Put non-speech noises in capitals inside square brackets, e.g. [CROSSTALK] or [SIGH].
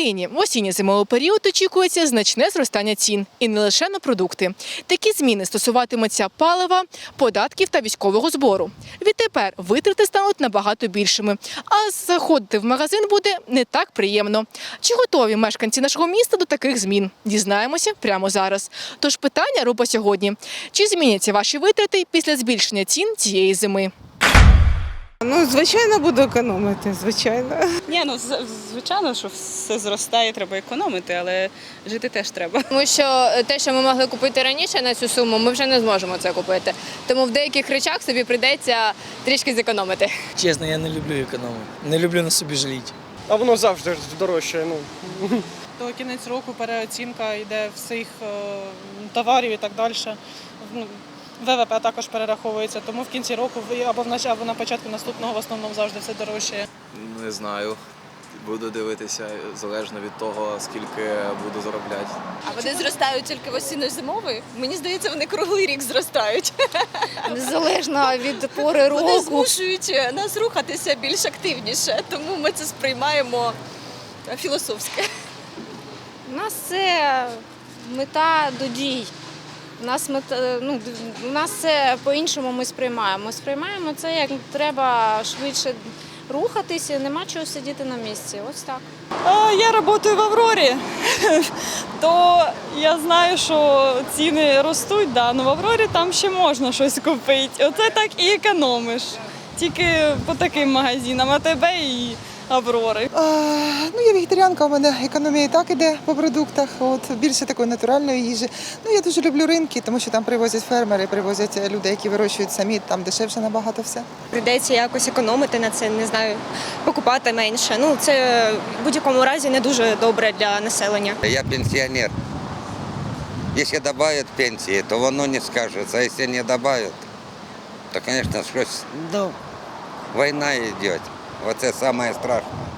Україні в осінньо-зимовий період очікується значне зростання цін і не лише на продукти. Такі зміни стосуватимуться палива, податків та військового збору. Відтепер витрати стануть набагато більшими, а заходити в магазин буде не так приємно. Чи готові мешканці нашого міста до таких змін? Дізнаємося прямо зараз. Тож питання руба сьогодні: чи зміняться ваші витрати після збільшення цін цієї зими? Ну, звичайно, буду економити, звичайно. Ні, ну звичайно, що все зростає, треба економити, але жити теж треба. Тому що те, що ми могли купити раніше на цю суму, ми вже не зможемо це купити. Тому в деяких речах собі прийдеться трішки зекономити. Чесно, я не люблю економити. Не люблю на собі жаліти. А воно завжди дорожче. Ну. До кінець року переоцінка йде всіх е, товарів і так далі. ВВП також перераховується, тому в кінці року ви- або в або на початку наступного в основному завжди все дорожчає. Не знаю. Буду дивитися залежно від того, скільки буду заробляти. А вони зростають тільки в осінньо-зимовий? Мені здається, вони круглий рік зростають. Незалежно від пори Вони змушують нас рухатися більш активніше, тому ми це сприймаємо е, філософськи. У нас це мета до дій. У нас мета, ну, у нас це по-іншому ми сприймаємо. Ми Сприймаємо це як треба швидше рухатися, нема чого сидіти на місці. Ось так. Я працюю в Аврорі, [LAUGHS] то я знаю, що ціни ростуть, да, але в Аврорі там ще можна щось купити. Оце так і економиш. Тільки по таким магазинам, АТБ і Аврори. А, ну, я вегетаріанка, у мене економія і так іде по продуктах, от, більше такої натуральної їжі. Ну, я дуже люблю ринки, тому що там привозять фермери, привозять люди, які вирощують самі, там дешевше набагато все. Прийдеться якось економити на це, не знаю, покупати менше. Ну це в будь-якому разі не дуже добре для населення. Я пенсионер. Если добавят пенсии, то воно не скажется. А если не добавят, то, конечно, щось, ну, война идет. Вот это самое страшное.